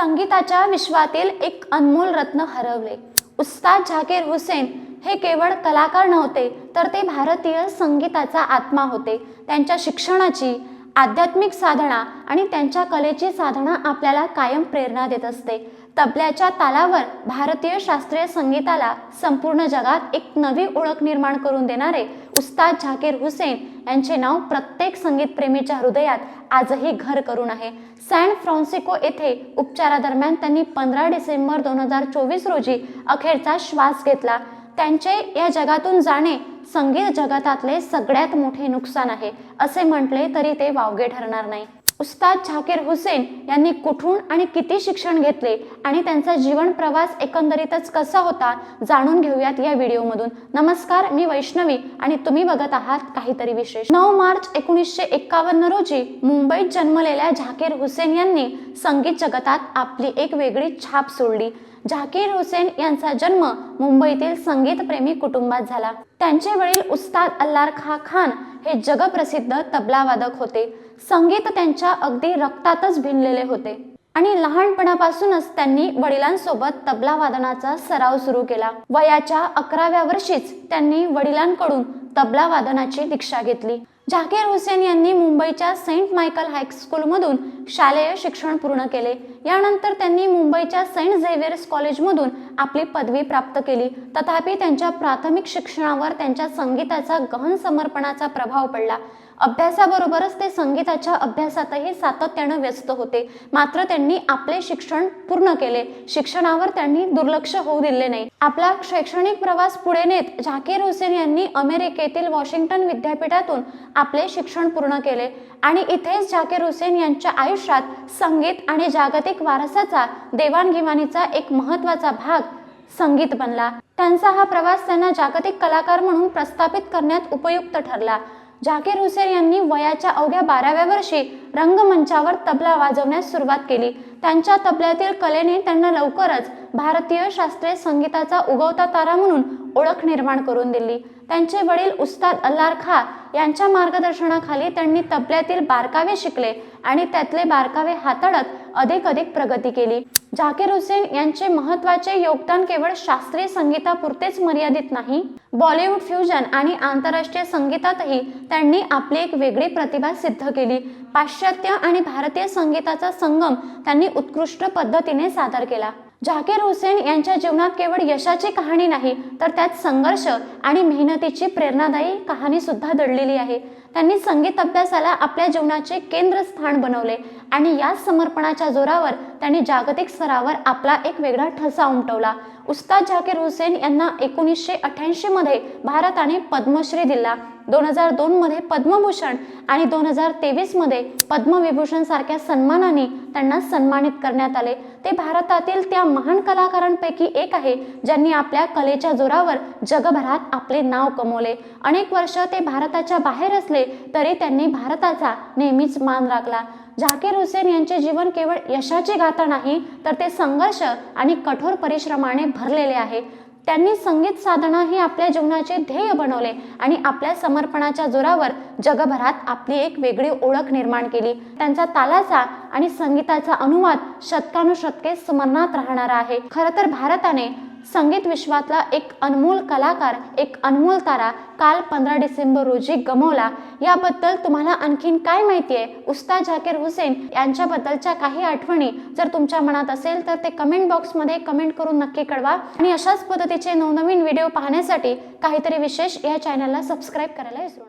संगीताच्या विश्वातील एक अनमोल रत्न हरवले. उस्ताद झाकीर हुसेन हे केवळ कलाकार नव्हते तर ते भारतीय संगीताचा आत्मा होते. त्यांच्या शिक्षणाची आध्यात्मिक साधना आणि त्यांच्या कलेची साधना आपल्याला कायम प्रेरणा देत असते. तबल्याच्या तालावर भारतीय शास्त्रीय संगीताला संपूर्ण जगात एक नवी ओळख निर्माण करून देणारे उस्ताद झाकीर हुसेन यांचे नाव प्रत्येक संगीतप्रेमीच्या हृदयात आजही घर करून आहे. सॅन फ्रान्सिको येथे उपचारादरम्यान त्यांनी पंधरा डिसेंबर दोन हजार चोवीस रोजी अखेरचा श्वास घेतला. त्यांचे या जगातून जाणे संगीत जगतातले सगळ्यात मोठे नुकसान आहे. असे म्हटले तरी ते वावगे ठरणार नाही. उस्ताद झाकीर हुसेन यांनी कुठून आणि किती शिक्षण घेतले आणि त्यांचा जीवन प्रवास एकंदरीतच कसा होता जाणून घेऊयात या व्हिडिओमधून. नमस्कार मी वैष्णवी आणि तुम्ही बघत आहात काहीतरी विशेष. नऊ मार्च एकोणीसशे एक्कावन्न रोजी मुंबईत जन्मलेल्या झाकीर हुसेन यांनी संगीत जगतात आपली एक वेगळी छाप सोडली. झाकीर हुसेन यांचा जन्म मुंबईतील संगीतप्रेमी कुटुंबात झाला. त्यांचे वडील उस्ताद अल्लार खा खान हे जगप्रसिद्ध तबलावादक होते. संगीत त्यांच्या अगदी रक्तातच भिनलेले होते. आणि लहानपणापासूनच त्यांनी वडिलांसोबत तबला वादनाचा सराव सुरू केला. वयाच्या अकराव्या वर्षीच त्यांनी वडिलांकडून तबला वादनाची दीक्षा घेतली. झाकीर हुसेन यांनी मुंबईच्या सेंट मायकल हायस्कूलमधून शालेय शिक्षण पूर्ण केले. यानंतर त्यांनी मुंबईच्या सेंट झेवियर्स कॉलेजमधून आपली पदवी प्राप्त केली. तथापि त्यांच्या प्राथमिक शिक्षणावर त्यांच्या संगीताचा गहन समर्पणाचा प्रभाव पडला. अभ्यासाबरोबरच ते संगीताच्या अभ्यासातही सातत्यानं व्यस्त होते. मात्र त्यांनी आपले शिक्षण पूर्ण केले. शिक्षणावर त्यांनी दुर्लक्ष होऊ दिले नाही. आपला शैक्षणिक प्रवास पुढे नेत झाकीर हुसेन यांनी अमेरिकेतील वॉशिंग्टन विद्यापीठातून आपले शिक्षण पूर्ण केले. आणि इथेच झाकीर हुसेन यांच्या आयुष्यात संगीत आणि जागतिक वारसाचा देवाणघेवाणीचा एक महत्त्वाचा भाग संगीत बनला. त्यांचा हा प्रवास त्यांना जागतिक कलाकार म्हणून प्रस्थापित करण्यात उपयुक्त ठरला. झाकीर हुसेन यांनी वयाच्या अवघ्या बाराव्या वर्षी रंगमंचावर तबला वाजवण्यास सुरुवात केली. त्यांच्या तबल्यातील कलेने त्यांना लवकरच भारतीय शास्त्रीय संगीताचा उगवता तारा म्हणून ओळख निर्माण करून दिली. त्यांचे वडील उस्ताद अल्लार खा यांच्या मार्गदर्शनाखाली त्यांनी तबल्यातील बारकावे शिकले. आणि त्यातले बारकावे हाताळत अधिक अधिक प्रगती केली. झाकीर हुसेन यांचे महत्त्वाचे योगदान केवळ शास्त्रीय संगीतापुरतेच मर्यादित नाही बॉलिवूड फ्युजन आणि आंतरराष्ट्रीय संगीतातही त्यांनी आपली एक वेगळी प्रतिभा सिद्ध केली. पाश्चात्य आणि भारतीय संगीताचा संगम त्यांनी उत्कृष्ट पद्धतीने सादर केला. झाकीर हुसेन यांच्या जीवनात केवळ यशाची कहाणी नाही तर त्यात संघर्ष आणि मेहनतीची प्रेरणादायी कहाणी सुद्धा दडलेली आहे. त्यांनी संगीत अभ्यासाला आपल्या जीवनाचे केंद्रस्थान बनवले आणि याच समर्पणाच्या जोरावर त्यांनी जागतिक स्तरावर आपला एक वेगळा ठसा उमटवला. उस्ताद झाकीर हुसेन यांना एकोणीसशे अठ्ठ्याऐंशी मध्ये भारताने पद्मश्री दिला. दोन हजार दोन मध्ये पद्मभूषण आणि दोन हजार तेवीसमध्ये पद्मविभूषण सारख्या सन्मानाने त्यांना सन्मानित करण्यात आले. ते भारतातील त्या महान कलाकारांपैकी एक आहे ज्यांनी आपल्या कलेच्या जोरावर जगभरात आपले नाव कमवले. अनेक वर्ष ते भारताच्या बाहेर असले असले तरी त्यांनी भारताचा नेहमीच मान राखला. झाकीर हुसेन यांचे जीवन केवळ यशाची गाथा नाही तर ते संघर्ष आणि कठोर परिश्रमाने भरलेले आहे. त्यांनी संगीत साधना हे आपल्या जीवनाचे ध्येय बनवले आणि आपल्या समर्पणाच्या जोरावर जगभरात आपली एक वेगळी ओळख निर्माण केली. त्यांचा तालाचा आणि संगीताचा अनुवाद शतकानुशतके स्मरणात राहणारा आहे. खरं तर भारताने संगीत विश्वातला एक अनमोल कलाकार एक अनमोल तारा काल पंधरा डिसेंबर रोजी गमवला. याबद्दल तुम्हाला आणखीन काय माहिती आहे? उस्ताद झाकीर हुसेन यांच्याबद्दलच्या काही आठवणी जर तुमच्या मनात असेल तर ते कमेंट बॉक्समध्ये कमेंट करून नक्की कळवा. आणि अशाच पद्धतीचे नवनवीन व्हिडिओ पाहण्यासाठी काहीतरी विशेष या चॅनलला सबस्क्राईब करायला विसरू नका.